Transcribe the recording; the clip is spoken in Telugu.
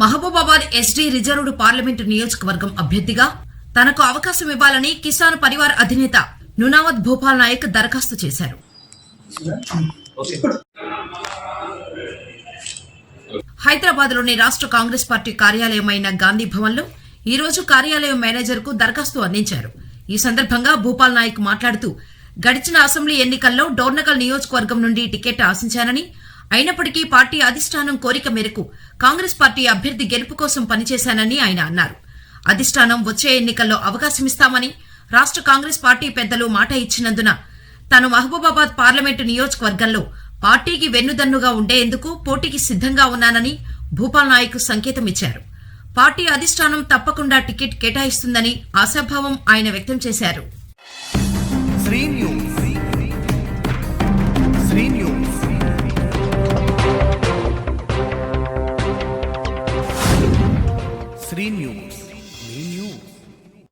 మహబూబాబాద్ ఎస్డీ రిజర్వ్డ్ పార్లమెంట్ నియోజకవర్గం అభ్యర్థిగా తనకు అవకాశం ఇవ్వాలని కిసాన్ పరివార్ అధినేత నునావత్ భూపాల్ నాయక్ దరఖాస్తు చేశారు. హైదరాబాద్లోని రాష్ట్ర కాంగ్రెస్ పార్టీ కార్యాలయం అయిన గాంధీ భవన్లో ఈ రోజు కార్యాలయం మేనేజర్కు దరఖాస్తు అందించారు. ఈ సందర్భంగా భూపాల్ నాయక్ మాట్లాడుతూ గడిచిన అసెంబ్లీ ఎన్నికల్లో డోర్నగల్ నియోజకవర్గం నుండి టికెట్ ఆశించానని అయినప్పటికీ పార్టీ అధిష్టానం కోరిక మేరకు కాంగ్రెస్ పార్టీ అభ్యర్థి గెలుపు కోసం పనిచేశానని ఆయన అన్నారు. అధిష్టానం వచ్చే ఎన్నికల్లో అవకాశమిస్తామని రాష్ట్ర కాంగ్రెస్ పార్టీ పెద్దలు మాట ఇచ్చినందున తాను మహబూబాబాద్ పార్లమెంటు నియోజకవర్గంలో పార్టీకి వెన్నుదన్నుగా ఉండేందుకు పోటీకి సిద్ధంగా ఉన్నానని భూపాల్ నాయక్ సంకేతం ఇచ్చారు. పార్టీ అధిష్టానం తప్పకుండా టికెట్ కేటాయిస్తుందని ఆశాభావం ఆయన వ్యక్తం చేశారు. శ్రీ న్యూస్